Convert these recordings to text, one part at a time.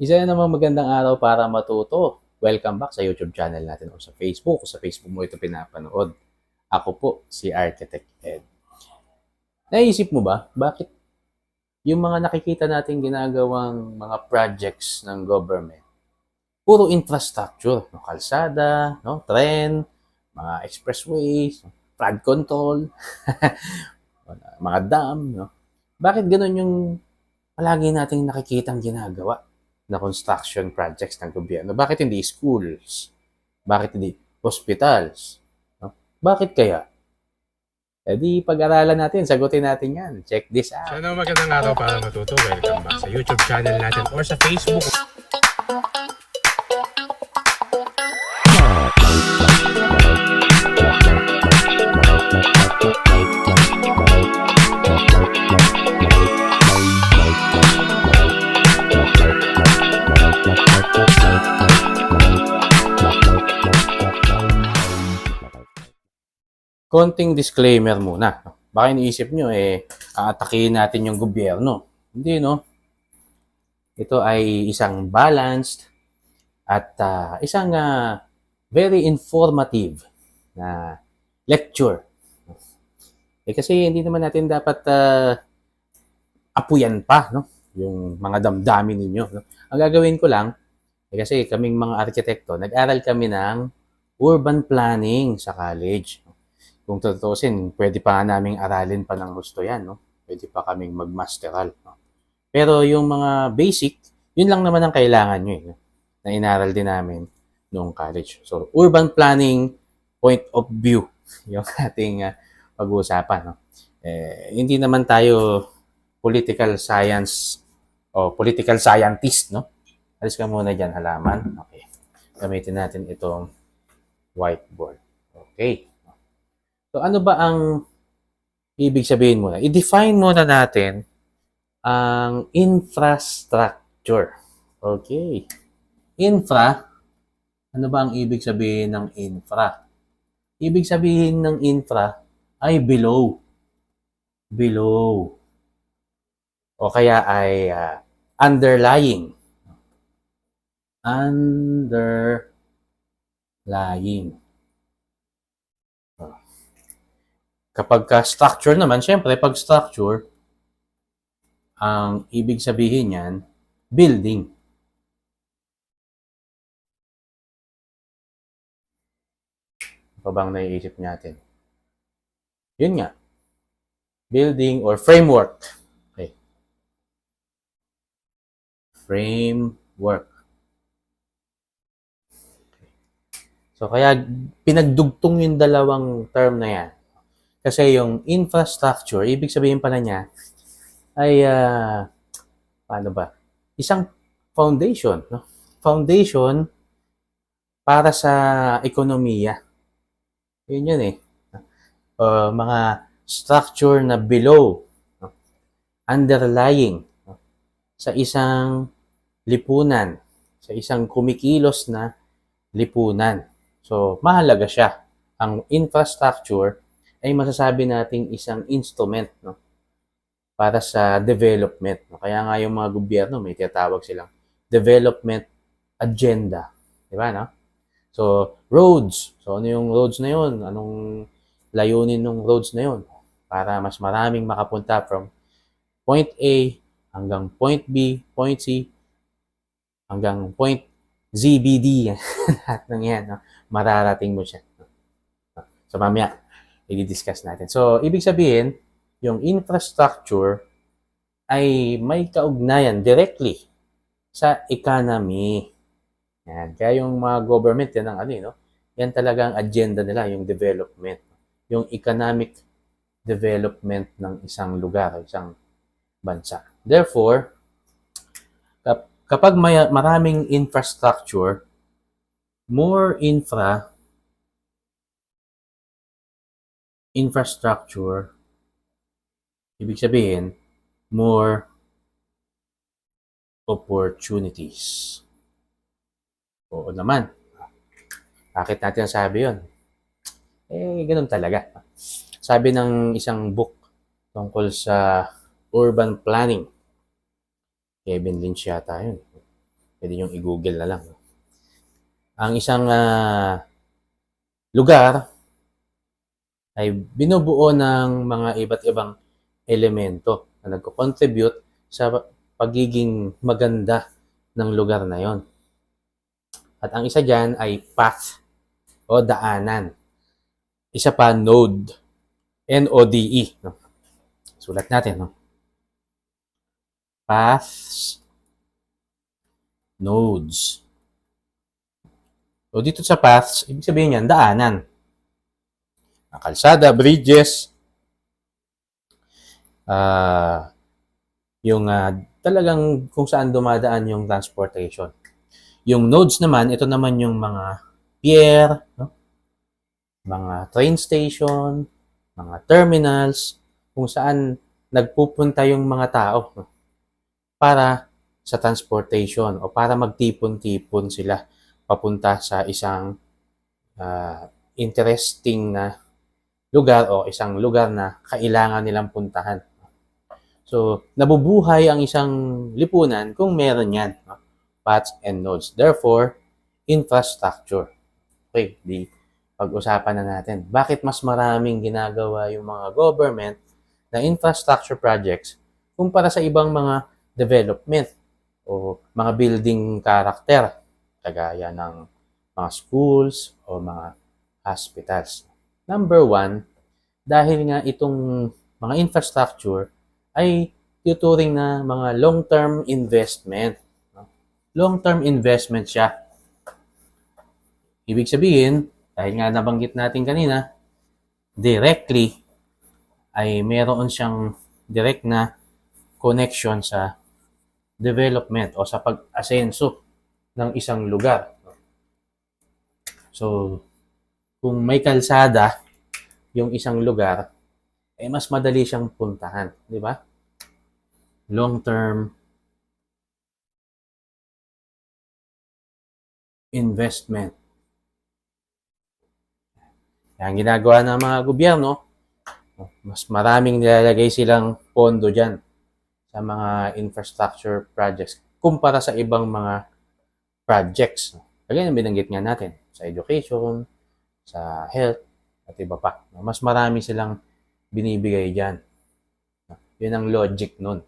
Isa na namang magandang araw para matuto. Welcome back sa YouTube channel natin o sa Facebook. Kung sa Facebook mo ito pinapanood. Ako po, si Architect Ed. Naisip mo ba, bakit yung mga nakikita natin ginagawang mga projects ng government, puro infrastructure, no? kalsada, no? tren, mga expressways, no? flood control, mga dam, no? Bakit ganun yung palagi nating nakikitang ginagawa na construction projects ng gobyerno? Bakit hindi schools? Bakit hindi hospitals? No? Bakit kaya? E di pag-aralan natin, sagutin natin yan. Check this out. So, ano magandang araw para matuto. Welcome back sa YouTube channel natin or sa Facebook. Konting disclaimer muna. Baka iniisip nyo, eh, aatakihin natin yung gobyerno. Hindi, no? Ito ay isang balanced at ah, isang ah, very informative na lecture. Eh, kasi hindi naman natin dapat ah, apuyan pa, no? Yung mga damdamin ninyo. No? Ang gagawin ko lang, eh, kasi kaming mga arkitekto, nag-aral kami ng urban planning sa college kung tutusin, pwede pa naming aralin pa ng gusto yan, no? Pwede pa kaming magmasteral, no? Pero yung mga basic, yun lang naman ang kailangan nyo, eh, no? na inaral din namin noong college. So, urban planning point of view, yung ating uh, pag-uusapan, no? Eh, hindi naman tayo political science o political scientist, no? Alis ka muna dyan, halaman. Okay. Gamitin natin itong whiteboard. Okay. So ano ba ang ibig sabihin muna? I-define muna natin ang infrastructure. Okay. Infra, ano ba ang ibig sabihin ng infra? Ibig sabihin ng infra ay below. Below. O kaya ay ah, underlying. Underlying. Kapag ka structure naman, syempre, pag structure, ang ibig sabihin niyan, building. Ano bang naiisip natin? Yun nga. Building or framework. Okay. Framework. So, kaya pinagdugtong yung dalawang term na yan. Kasi yung infrastructure, ibig sabihin pala niya, ay, ah, paano ba? Isang foundation. No? Foundation para sa ekonomiya. Yun yun eh. Uh, mga structure na below, no? underlying, no? sa isang lipunan, sa isang kumikilos na lipunan. So, mahalaga siya. Ang infrastructure ay masasabi nating isang instrument no? Para sa development no? Kaya nga yung mga gobyerno may tinatawag silang development agenda di ba no? So roads. So ano yung roads na yun? Anong layunin ng roads na yun? Para mas maraming makapunta from point A hanggang point B point C hanggang point ZBD lahat ng yan no? mararating mo siya so mamaya i-discuss natin. So, ibig sabihin, yung infrastructure ay may kaugnayan directly sa economy. Yan. Kaya yung mga government, yan ang ano, eh, no? yan talaga ang agenda nila, yung development. Yung economic development ng isang lugar, isang bansa. Therefore, kap- kapag may maraming infrastructure, more infra infrastructure, ibig sabihin, more opportunities. Oo naman. Bakit natin sabi yon? Eh, ganun talaga. Sabi ng isang book tungkol sa urban planning. Kevin Lynch yata yun. Pwede yung i-google na lang. Ang isang ah, lugar ay binubuo ng mga iba't ibang elemento na nagko-contribute sa pagiging maganda ng lugar na yon. At ang isa dyan ay path o daanan. Isa pa, node. N-O-D-E. No? Sulat natin. No? Paths. Nodes. So dito sa paths, ibig sabihin yan, daanan. Ang Kalsada, bridges, ah yung ah, talagang kung saan dumadaan yung transportation. Yung nodes naman, ito naman yung mga pier, no? mga train station, mga terminals, kung saan nagpupunta yung mga tao no? para sa transportation o para magtipon-tipon sila papunta sa isang ah, interesting na lugar o isang lugar na kailangan nilang puntahan. So, nabubuhay ang isang lipunan kung meron yan. No? Paths and nodes. Therefore, infrastructure. Okay, di pag-usapan na natin. Bakit mas maraming ginagawa yung mga government na infrastructure projects kumpara sa ibang mga development o mga building character kagaya ng mga schools o mga hospitals. Number one, dahil nga itong mga infrastructure ay tuturing na mga long-term investment. Long-term investment siya. Ibig sabihin, dahil nga nabanggit natin kanina, directly ay meron siyang direct na connection sa development o sa pag-asenso ng isang lugar. So, kung may kalsada yung isang lugar, eh mas madali siyang puntahan, di ba? Long-term investment. Yan ginagawa ng mga gobyerno, mas maraming nilalagay silang pondo dyan sa mga infrastructure projects kumpara sa ibang mga projects. Kagaya na binanggit nga natin, sa education, sa health, at iba pa. Mas marami silang binibigay dyan. Yun ang logic nun.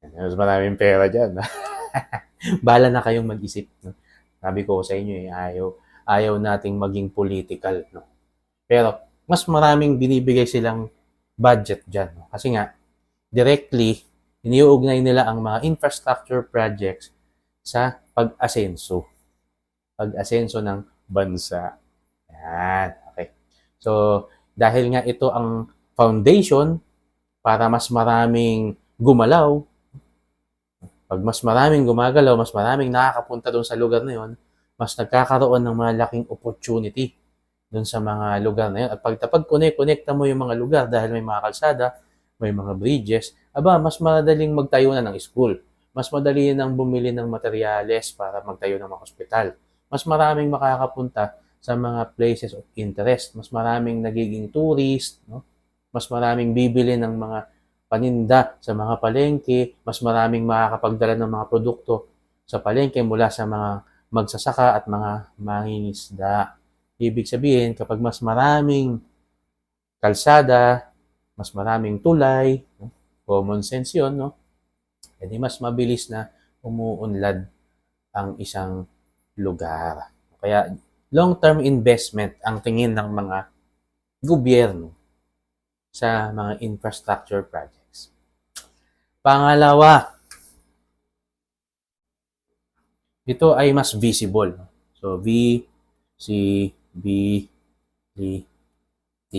Mas maraming pera dyan. Bala na kayong mag-isip. No? Sabi ko sa inyo, eh, ayaw, ayaw nating maging political. No? Pero, mas maraming binibigay silang budget dyan. No? Kasi nga, directly, iniuugnay nila ang mga infrastructure projects sa pag-asenso. Pag-asenso ng bansa. Yan. Okay. So, dahil nga ito ang foundation para mas maraming gumalaw, pag mas maraming gumagalaw, mas maraming nakakapunta doon sa lugar na yon, mas nagkakaroon ng mga laking opportunity doon sa mga lugar na yun. At pag, pag connect-connecta mo yung mga lugar dahil may mga kalsada, may mga bridges, aba, mas madaling magtayo na ng school. Mas madali nang bumili ng materyales para magtayo ng mga hospital. Mas maraming makakapunta sa mga places of interest. Mas maraming nagiging tourist, no? Mas maraming bibili ng mga paninda sa mga palengke, mas maraming makakapagdala ng mga produkto sa palengke mula sa mga magsasaka at mga mangingisda. Ibig sabihin, kapag mas maraming kalsada, mas maraming tulay, no? common sense yun, no? Hindi mas mabilis na umuunlad ang isang lugar. Kaya long-term investment ang tingin ng mga gobyerno sa mga infrastructure projects. Pangalawa, ito ay mas visible. So, V, C, B, D, T.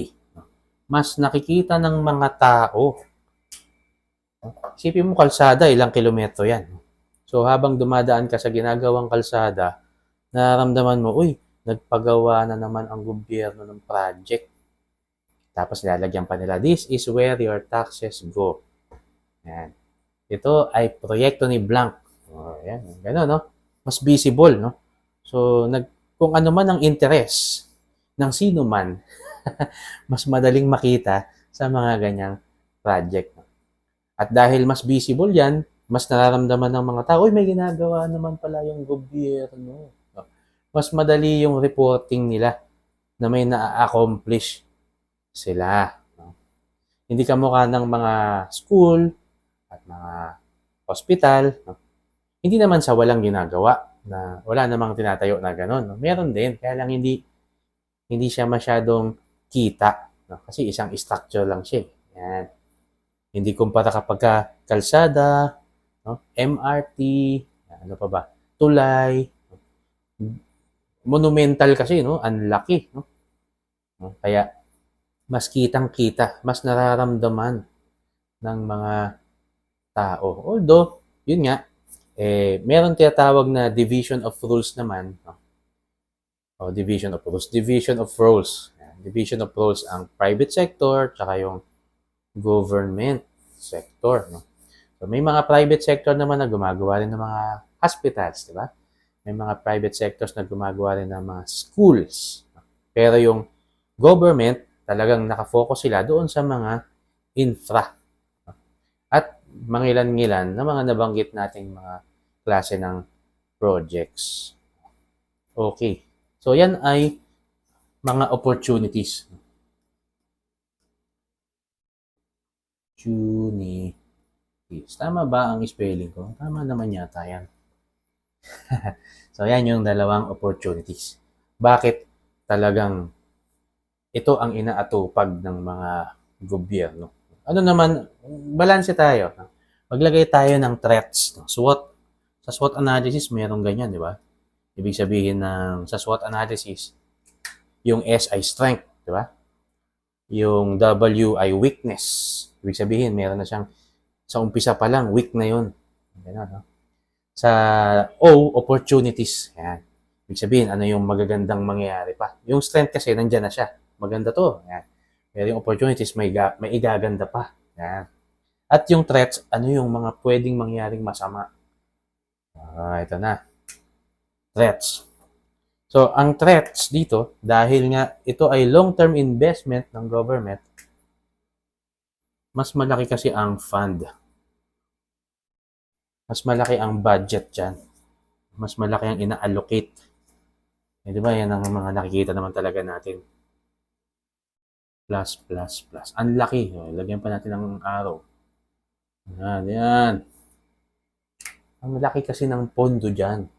Mas nakikita ng mga tao. Isipin mo kalsada, ilang kilometro yan. So, habang dumadaan ka sa ginagawang kalsada, nararamdaman mo, uy, nagpagawa na naman ang gobyerno ng project. Tapos lalagyan pa nila, this is where your taxes go. Yan. Ito ay proyekto ni Blank. Oh, yan. Ganun, no? Mas visible, no? So, nag, kung ano man ang interest ng sino man, mas madaling makita sa mga ganyang project. At dahil mas visible yan, mas nararamdaman ng mga tao, uy, may ginagawa naman pala yung gobyerno. Mas madali yung reporting nila na may na-accomplish sila. no? Hindi ka mukha ng mga school at mga hospital. no? Hindi naman sa walang ginagawa na wala namang tinatayo na gano'n. No? Meron din, kaya lang hindi hindi siya masyadong kita. No? Kasi isang structure lang siya. eh. Yan. Hindi kumpara kapag ka kalsada, no? MRT, ano pa ba? Tulay. Monumental kasi, no? Ang laki, no? Kaya, mas kitang-kita, mas nararamdaman ng mga tao. Although, yun nga, eh, meron tinatawag na division of rules naman, no? O, division of rules. Division of roles. Division of roles ang private sector, tsaka yung government sector, no? So, may mga private sector naman na gumagawa rin ng mga hospitals, di ba? May mga private sectors na gumagawa rin ng mga schools. Pero yung government, talagang nakafocus sila doon sa mga infra. At mangilan-ngilan na mga nabanggit nating mga klase ng projects. Okay. So, yan ay mga opportunities. Opportunities. Tama ba ang spelling ko? Tama naman yata yan. so, yan yung dalawang opportunities. Bakit talagang ito ang inaatupag ng mga gobyerno? Ano naman, balanse tayo. Maglagay tayo ng threats. No? SWOT. Sa SWOT analysis, mayroong ganyan, di ba? Ibig sabihin ng sa SWOT analysis, yung S ay strength, di ba? Yung W ay weakness. Ibig sabihin, meron na siyang sa umpisa pa lang, weak na yun. Ganun, no? Sa O, opportunities. Yan. Ibig sabihin, ano yung magagandang mangyayari pa. Yung strength kasi, nandyan na siya. Maganda to. Yan. Pero opportunities, may, ga- may igaganda pa. Yan. At yung threats, ano yung mga pwedeng mangyaring masama. Ah, ito na. Threats. So, ang threats dito, dahil nga ito ay long-term investment ng government, mas malaki kasi ang fund. Mas malaki ang budget dyan. Mas malaki ang ina-allocate. Eh, di ba, yan ang mga nakikita naman talaga natin. Plus, plus, plus. Ang laki. O, Lagyan pa natin ng arrow. Yan, yan. Ang laki kasi ng pondo dyan.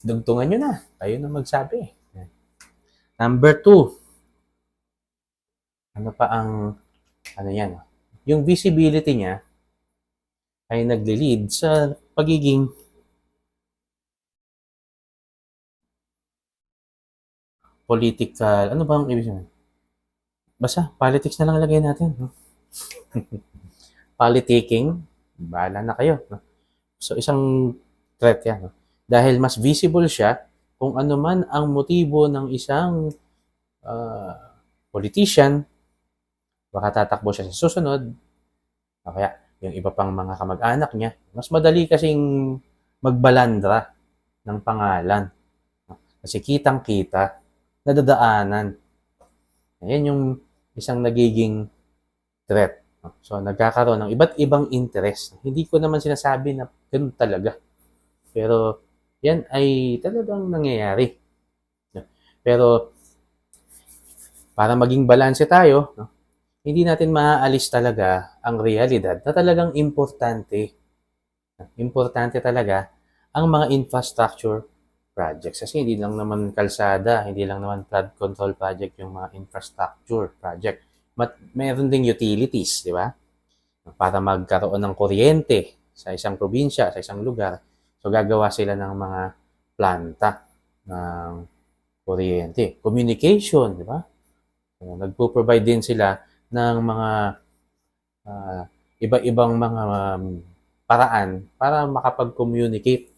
Dugtungan nyo na. Kayo na magsabi. Number two. Ano pa ang, ano yan? Yung visibility niya ay nagli-lead sa pagiging political, ano ba ang ibig sabihin? Basta, politics na lang lagay natin. No? Politicking, bahala na kayo. No? So, isang threat yan. No? Dahil mas visible siya kung ano man ang motibo ng isang ah, politician, baka tatakbo siya sa susunod, o kaya yung iba pang mga kamag-anak niya, mas madali kasing magbalandra ng pangalan. Kasi kitang-kita, nadadaanan. Ayan yung isang nagiging threat. So, nagkakaroon ng iba't ibang interest. Hindi ko naman sinasabi na ganun talaga. Pero, yan ay talagang nangyayari. Pero, para maging balanse tayo, no? Hindi natin maaalis talaga ang realidad na talagang importante. Importante talaga ang mga infrastructure projects. Kasi hindi lang naman kalsada, hindi lang naman flood control project yung mga infrastructure project. Mat meron ding utilities, di ba? Para magkaroon ng kuryente sa isang probinsya, sa isang lugar. So gagawa sila ng mga planta ng kuryente. Communication, di ba? Nagpo-provide din sila ng mga ah, iba-ibang mga um, paraan para makapag-communicate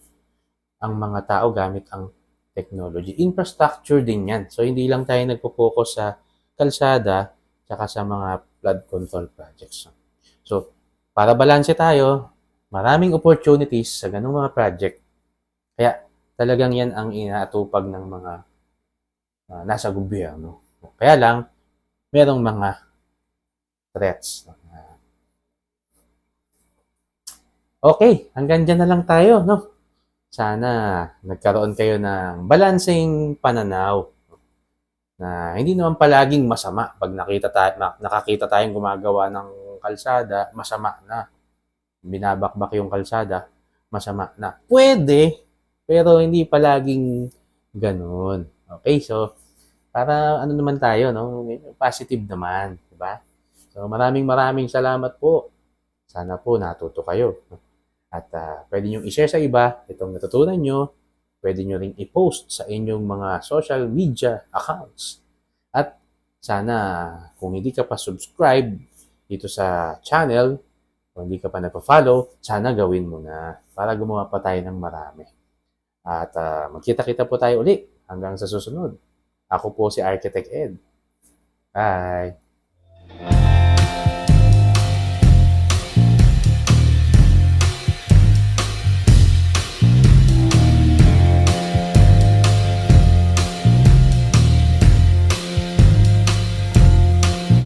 ang mga tao gamit ang technology. Infrastructure din yan. So, hindi lang tayo nagpo-focus sa kalsada tsaka sa mga flood control projects. So, para balanse tayo, maraming opportunities sa ganung mga project. Kaya, talagang yan ang inaatupag ng mga ah, nasa gobyerno. Kaya lang, merong mga threats. Okay, hanggang dyan na lang tayo, no? Sana nagkaroon kayo ng balancing pananaw na hindi naman palaging masama pag nakita tayo, nakakita tayong gumagawa ng kalsada, masama na. Binabakbak yung kalsada, masama na. Pwede, pero hindi palaging ganun. Okay, so para ano naman tayo, no? Positive naman, di ba? So maraming maraming salamat po. Sana po natuto kayo. At ah, pwede nyo i-share sa iba itong natutunan nyo. Pwede nyo ring i-post sa inyong mga social media accounts. At sana kung hindi ka pa subscribe dito sa channel, kung hindi ka pa nagpa-follow, sana gawin mo na para gumawa pa tayo ng marami. At ah, magkita-kita po tayo uli hanggang sa susunod. Ako po si Architect Ed. Bye!